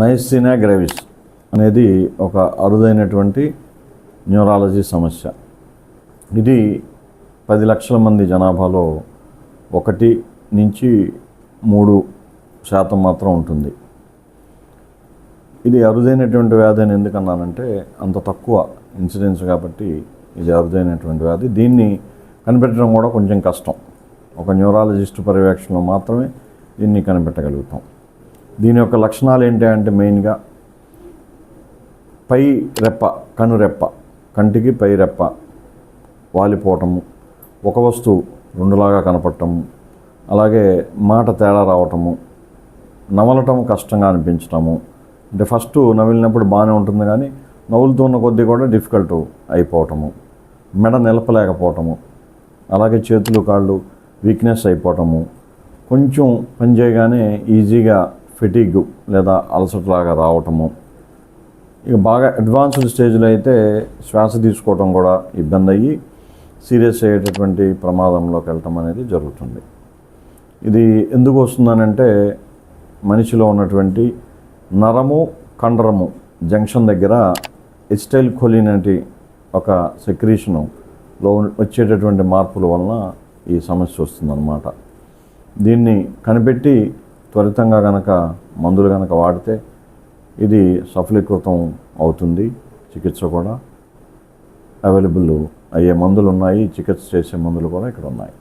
మైసినా gravis అనేది ఒక అరుదైనటువంటి న్యూరాలజీ సమస్య. ఇది పది లక్షల మంది జనాభాలో ఒకటి నుంచి మూడు శాతం మాత్రం ఉంటుంది. ఇది అరుదైనటువంటి వ్యాధి అని ఎందుకన్నానంటే అంత తక్కువ ఇన్సిడెన్స్ కాబట్టి ఇది అరుదైనటువంటి వ్యాధి. దీన్ని కనిపెట్టడం కూడా కొంచెం కష్టం. ఒక న్యూరాలజిస్ట్ పర్యవేక్షణలో మాత్రమే దీన్ని కనిపెట్టగలుగుతాం. దీని యొక్క లక్షణాలు ఏంటి అంటే మెయిన్గా పై రెప్ప కనురెప్ప కంటికి పై రెప్ప వాలిపోవటము ఒక వస్తువు రెండులాగా కనపడటము అలాగే మాట తేడా రావటము నమలటం కష్టంగా అనిపించటము. అంటే ఫస్ట్ నమిలినప్పుడు బాగానే ఉంటుంది కానీ నవ్వులుతున్న కొద్దీ కూడా డిఫికల్ట్ అయిపోవటము. మెడ నిలపలేకపోవటము. అలాగే చేతులు కాళ్ళు వీక్నెస్ అయిపోవటము. కొంచెం పని చేయగానే ఈజీగా ఫిటిగ్ లేదా అలసటలాగా రావటము. ఇక బాగా అడ్వాన్స్డ్ స్టేజ్లో అయితే శ్వాస తీసుకోవడం కూడా ఇబ్బంది అయ్యి సీరియస్ అయ్యేటటువంటి ప్రమాదంలోకి వెళ్ళటం అనేది జరుగుతుంది. ఇది ఎందుకు వస్తుందనంటే మనిషిలో ఉన్నటువంటి నరము కండరము జంక్షన్ దగ్గర ఎస్టైల్ కొలిన్ అనే ఒక సెక్రీషనులో వచ్చేటటువంటి మార్పుల వలన ఈ సమస్య వస్తుందన్నమాట. దీన్ని కనిపెట్టి త్వరితంగా కనుక మందులు కనుక వాడితే ఇది సఫలీకృతం అవుతుంది. చికిత్స కూడా అవైలబుల్ అయ్యే మందులు ఉన్నాయి. చికిత్స చేసే మందులు కూడా ఇక్కడ ఉన్నాయి.